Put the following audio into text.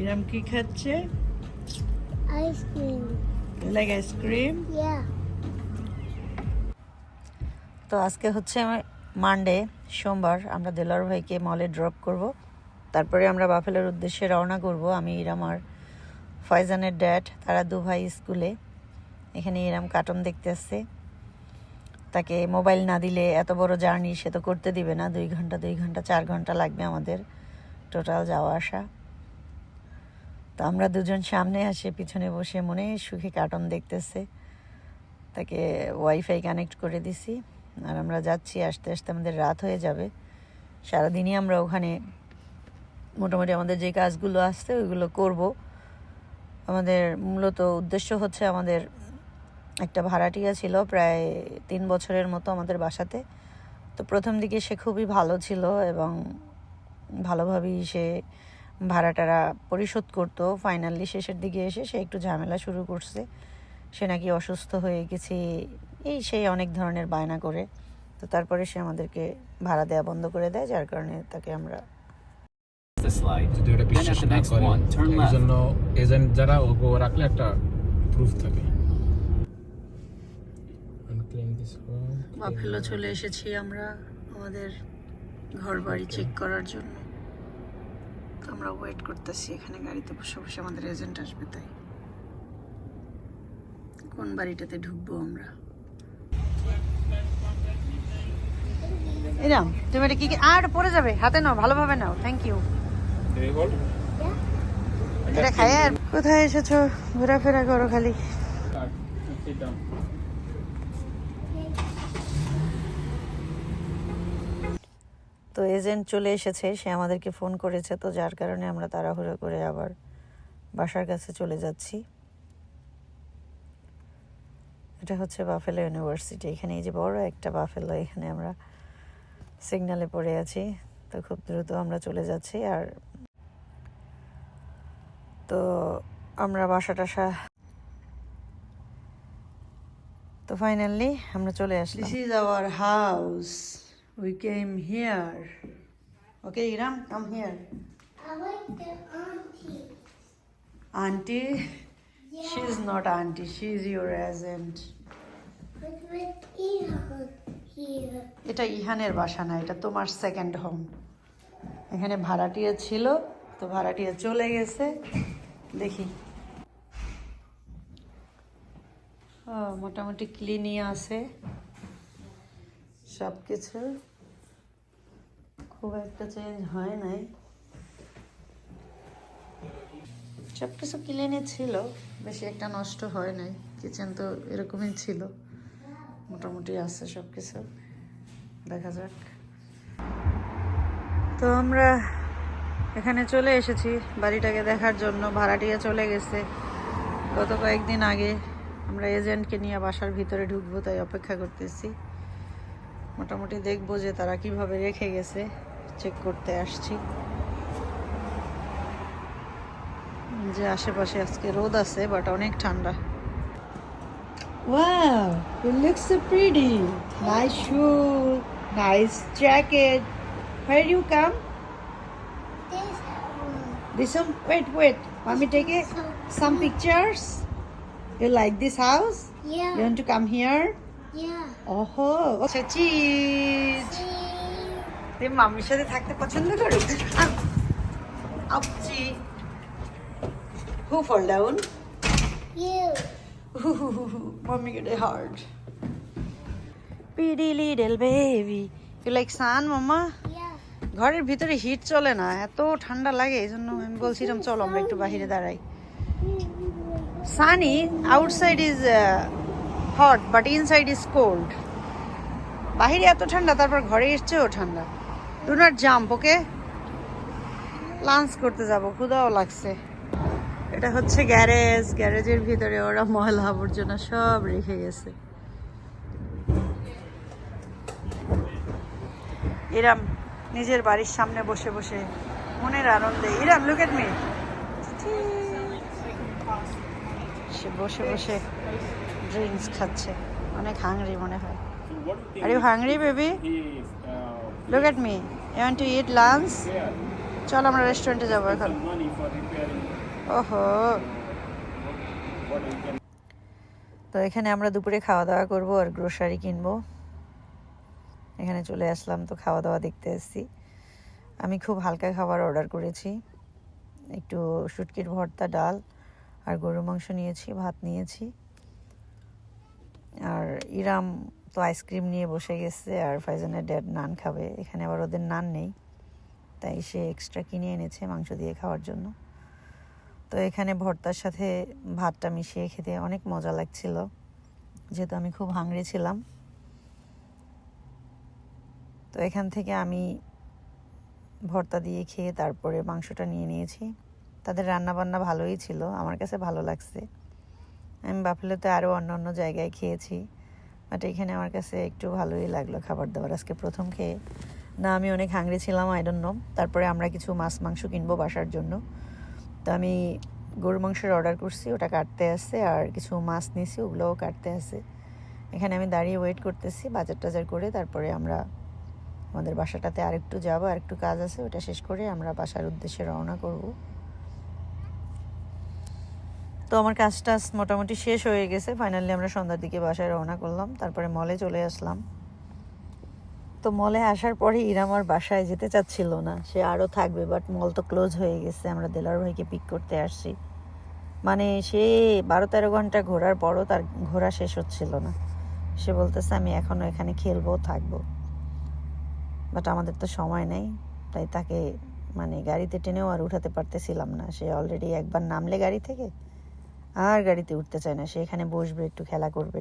ইরাম কি খাচ্ছে? Ice cream. Like ice cream? Yeah. তো আজকে হচ্ছে আমার মানডে সোমবার। আমরা দেলার ভাইকে মলে ড্রপ করব। তারপরে আমরা বাফেলোর উদ্দেশ্যে রওনা করব। আমি ইরাম আর ফয়জানের ড্যাড তারা দু ভাই স্কুলে। এখানে ইরাম কার্টুন দেখতে আসছে। তাকে মোবাইল না দিলে এত বড় জার্নি সে তো করতে দিবে না। দুই ঘণ্টা দুই ঘণ্টা চার ঘণ্টা লাগবে আমাদের। টোটাল যাওয়া আসা। তো আমরা দুজন সামনে আসে, পিছনে বসে মনে সুখে কার্টুন দেখতেছে। তাকে ওয়াইফাই কানেক্ট করে দিছি। আর আমরা যাচ্ছি, আস্তে আস্তে আমাদের রাত হয়ে যাবে। সারাদিনই আমরা ওখানে মোটামুটি আমাদের যে কাজগুলো আসছে ওইগুলো করব। আমাদের মূলত উদ্দেশ্য হচ্ছে আমাদের একটা ভাড়াটিয়া ছিল প্রায় তিন বছরের মতো আমাদের বাসাতে। তো প্রথম দিকে সে খুবই ভালো ছিল এবং ভালোভাবেই সে ভাড়াটারা পরিশোধ করতো। ফাইনালি শেষের দিকে এসে সে একটু ঝামেলা শুরু করছে। সে নাকি অসুস্থ হয়ে গেছে। এই সেই অনেক ধরনের বায়না করে। তো তারপরে সে আমাদেরকে ভাড়া দেওয়া বন্ধ করে দেয় যার কারণে তাকে আমরা এজেন্ট যারা রাখলে একটা প্রুফ থাকে. বাফেলো চলে এসেছি আমরা আমাদের ঘর বাড়ি চেক করার জন্য তো আমরা ওয়েট করতেছি এখানে গাড়িতে বসে বসে আমাদের এজেন্ট আসবে তাই। কোন বাড়িটাতে ঢুকবো আমরা? এরাম তুমি এটা কি কি আর পড়ে যাবে হাতে নাও ভালোভাবে নাও থ্যাংক ইউ এটা খাই আর কোথায় এসেছ? ঘোরাফেরা করো খালি। তো এজেন্ট চলে এসেছে, সে আমাদেরকে ফোন করেছে, তো যার কারণে আমরা তাড়াহুড়ো করে আবার বাসার কাছে চলে যাচ্ছি। এটা হচ্ছে বাফেলো ইউনিভার্সিটি এখানে এই যে বড় একটা বাফেলো এখানে আমরা সিগনালে পড়ে আছি, তো খুব দ্রুত আমরা চলে যাচ্ছি আর তো আমরা বাসা টাসা তো ফাইনালি আমরা চলে আসলাম। This is our house we came here okay Iram come here I like the auntie. Auntie she is not auntie she is your agent But with Ethan here. এটা ইহানের বাসা না এটা তোমার সেকেন্ড হোম এখানে ভাড়াটিয়া ছিল তো ভাড়াটিয়া চলে গেছে। দেখি। মোটামুটি ক্লিনই আছে। সব কিছু খুব একটা চেঞ্জ হয় নাই। সব কিছু ক্লিনই ছিল, বেশি একটা নষ্ট হয় নাই। কিচেন তো এরকমই ছিল, মোটামুটি আছে সব কিছু দেখা যাক। তো আমরা এখানে চলে এসেছি, বাড়িটাকে দেখার জন্য। ভাড়াটিয়া চলে গেছে। গত কয়েকদিন আগে আমরা এজেন্টকে নিয়ে বাসার ভিতরে ঢুকবো, তাই অপেক্ষা করতেছি। মোটামুটি দেখব যে তারা কীভাবে রেখে গেছে চেক করতে আসছি যে আশেপাশে আজকে রোদ আছে বাট অনেক ঠান্ডা Wow, you look so pretty. Nice shoe, nice jacket. Where you come? This one. This one. Wait, wait. Want me take it? Some pictures. You like this house? Yeah. You want to come here? Yeah. Oh, cheese See? তুই মাম্মির সাথে থাকতে পছন্দ করিস আপচি who fall down get a heart. Pretty little baby. You like sun, mama? Yeah. ঘরের ভিতরে hit চলে না এত ঠান্ডা লাগে এই জন্য আমি বলছিলাম চলো আমরা একটু বাইরে দাঁড়াই sunny outside is hot but inside is cold বাহিরে এত ঠান্ডা, তারপর ঘরে এসছেও ঠান্ডা। Do not jump okay lunch করতে যাব ক্ষুদাও লাগছে। এটা হচ্ছে গ্যারেজ, গ্যারেজের ভিতরে ওরা ময়লা আবর্জনা সব রেখে গেছে। ইরাম, নিজের বাড়ির সামনে বসে বসে মনের আনন্দে। ইরাম লুক এট মি সে বসে বসে ড্রিঙ্কস খাচ্ছে। অনেক হাংরি মনে হয়। Are you hungry baby look at me you want to eat lunch চল আমরা রেস্টুরেন্টে যাব এখন। ওহো। তো এখানে আমরা দুপুরে খাওয়া দাওয়া করব আর গ্রোসারি কিনবো। এখানে চলে আসলাম তো খাওয়া দাওয়া দেখতে এসেছি। আমি খুব হালকা খাবার অর্ডার করেছি। একটু শুটকির ভর্তা ডাল আর গরুর মাংস নিয়েছি ভাত নিয়েছি। ইরাম তো আইসক্রিম নিয়ে বসে গেছে আর ফাইজানের ড্যাড নান খাবে। এখানে আবার ওদের নান নেই। তাই সে এক্সট্রা কিনে এনেছে মাংস দিয়ে খাওয়ার জন্য। তো এখানে ভর্তার সাথে ভাতটা মিশিয়ে খেতে অনেক মজা লাগছিল। যেহেতু আমি খুব হাংরি ছিলাম। তো এখান থেকে আমি ভর্তা দিয়ে খেয়ে তারপরে মাংসটা নিয়ে নিয়েছি। তাদের রান্না বান্না ভালোই ছিল। আমার কাছে ভালো লাগছে। আমি বাফেলোতে আরও অন্য অন্য জায়গায় খেয়েছি। বাট এখানে আমার কাছে একটু ভালোই লাগল খাবার দাবার। আজকে প্রথম খেয়ে। না, আমি অনেক হাংরি ছিলাম আই নো তারপরে আমরা কিছু মাছ, মাংস কিনবো বাসার জন্য। তো আমি গরু মাংসের অর্ডার করছি, ওটা কাটতে আসছে আর কিছু মাছ নিয়েছি ওগুলোও কাটতে আসে এখানে আমি দাঁড়িয়ে ওয়েট করতেছি, বাজার টাজার করে তারপরে আমরা আমাদের বাসাটাতে আরেকটু যাব, আরেকটু কাজ আছে, ওটা শেষ করে আমরা বাসার উদ্দেশ্যে রওনা করব। তো আমার কাজটা মোটামুটি শেষ হয়ে গেছে। ফাইনালি আমরা সন্ধ্যার দিকে বাসায় রওনা করলাম, তারপরে মলে চলে আসলাম। তো মলে আসার পরে ইরাম আর বাসায় যেতে চাচ্ছিল না, সে আরও থাকবে বাট মল তো ক্লোজ হয়ে গেছে। আমরা দেলার ভাইকে পিক করতে আসছি। মানে সে বারো তেরো ঘণ্টা ঘোরার পরও তার ঘোরা শেষ হচ্ছিল না। সে বলতেছে, আমি এখনও এখানে খেলব, থাকব। বাট আমাদের তো সময় নেই, তাই তাকে মানে গাড়িতে টেনেও আর উঠাতে পারতেছিলাম না। সে অলরেডি একবার নামলে গাড়ি থেকে আর গাড়িতে উঠতে চায় না সে এখানে বসবে একটু খেলা করবে।